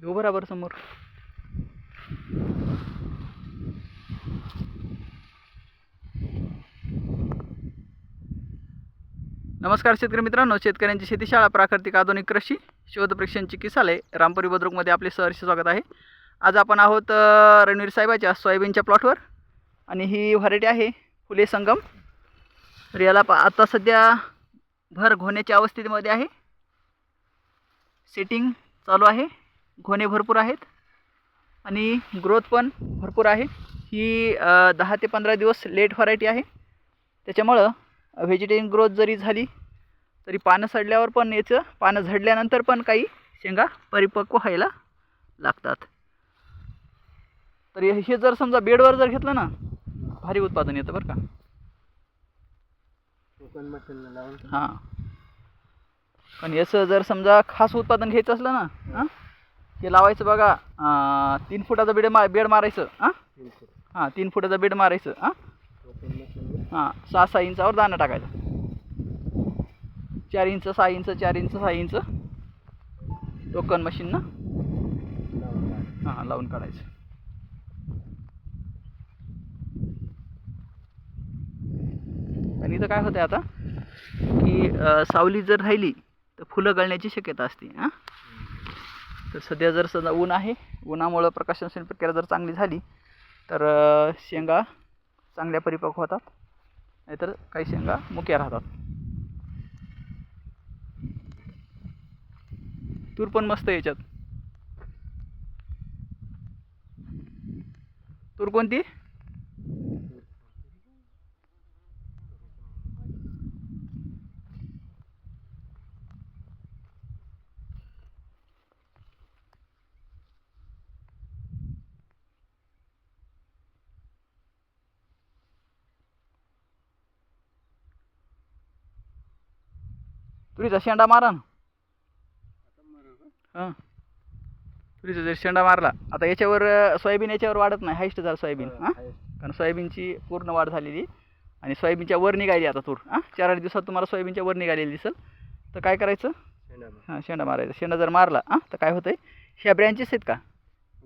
हो बराबर समोर. नमस्कार शेतकरी मित्रांनो शेतकऱ्यांची शेतीशाळा प्राकृतिक आधुनिक कृषी शोध परीक्षण चिकित्सालय रामपुरी बद्रुकमध्ये आपले सहर्ष स्वागत आहे. आज आपण आहोत रणवीर साहेबाच्या सोयाबीनच्या प्लॉटवर. आणि ही व्हरायटी आहे फुले संगम. तर याला पा आता सध्या भर घोण्याच्या अवस्थेमध्ये आहे. सेटिंग चालू आहे. घोणे भरपूर आहेत. आणि ग्रोथ पण भरपूर आहे. ही दहा ते पंधरा दिवस लेट व्हरायटी आहे. त्याच्यामुळं व्हेजिटेरियन ग्रोथ जरी झाली तरी पानं सडल्यावर पण याचं पानं झडल्यानंतर पण काही शेंगा परिपक्व व्हायला लागतात. तर हे जर समजा बेडवर जर घेतलं ना भारी उत्पादन येतं बरं का. हां. पण याचं जर समजा खास उत्पादन घ्यायचं असलं ना हां ते लावायचं बघा तीन फुटाचं बेड मा बेड मारायचं हां हां तीन फुटाचं बेड मारायचं हां हां सहा सहा इंचावर दाणं टाकायचं. चार इंच सहा इंच चार इंच सहा इंच. टोकन मशीननं काढ. हां लावून काढायचं. आणि इथं काय होतं आता की सावली जर राहिली तर फुलं गळण्याची शक्यता असते हां तर सध्या जर सध्या ऊन आहे उन्हामुळं प्रकाशनशील प्रक्रिया जर चांगली झाली तर शेंगा चांगल्या परिपक्व होतात. नाहीतर काही शेंगा मुक्या राहतात. तूर पण मस्त आहे याच्यात. तूर कोणती? तुरीचा शेंडा मारा ना. हां. तुरीचा जर शेंडा मारला आता याच्यावर सोयाबीन याच्यावर वाढत नाही हाईस्ट झालं सोयाबीन हां. कारण सोयाबीनची पूर्ण वाढ झालेली. आणि सोयाबीनच्या वर निघाली आता तूर हां. चार आठ दिवसात तुम्हाला सोयाबीनच्या वर निघालेली दिसेल. तर काय करायचं. हां शेंडा मारायचा. शेंडा जर मारला हां तर काय होतं ह्या ब्रँचेस आहेत का?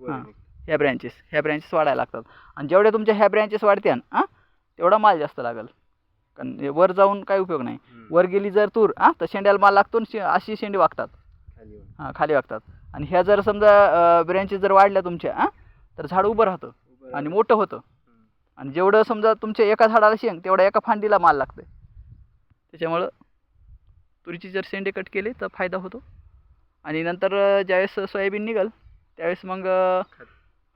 हां. ह्या ब्रँचेस ह्या ब्रँचेस वाढायला लागतात. आणि जेवढ्या तुमच्या ह्या ब्रँचेस वाढत्यान हां तेवढा माल जास्त लागेल. कारण वर जाऊन काय उपयोग नाही. वर गेली जर तूर हां तर शेंड्याला माल लागतो आणि शे अशी शेंडी वागतात. हां खाली वागतात आणि ह्या जर समजा ब्रँचेस जर वाढल्या तुमच्या हां तर झाड उभं राहतं आणि. मोठं होतं. आणि जेवढं समजा तुमच्या एका झाडाला शेंग तेवढ्या एका फांदीला माल लागते त्याच्यामुळं तुरीची जर शेंडे कट केले तर फायदा होतो आणि नंतर ज्यावेळेस सोयाबीन निघल त्यावेळेस मग.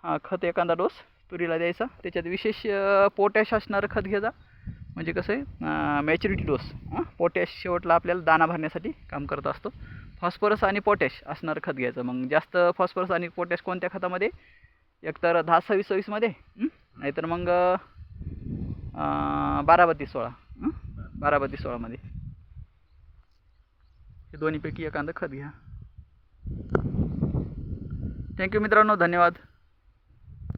हां खत एखादा डोस तुरीला द्यायचा त्याच्यात विशेष पोटॅश असणारं खत घ्यायचा म्हणजे कसं आहे मॅच्युरिटी डोस हां? पोटॅश शेवटला आपल्याला दाना भरण्यासाठी काम करत असतो. फॉस्फरस आणि पोटॅश असणारं खत घ्यायचं. मग जास्त फॉस्फरस आणि पोटॅश कोणत्या खतामध्ये? एकतर दहा सव्वीस सव्वीसमध्ये नाहीतर मग बारा बत्तीस सोळा बारा बत्तीस सोळामध्ये हे दोन्हीपैकी एखादं खत घ्या. थँक्यू मित्रांनो धन्यवाद.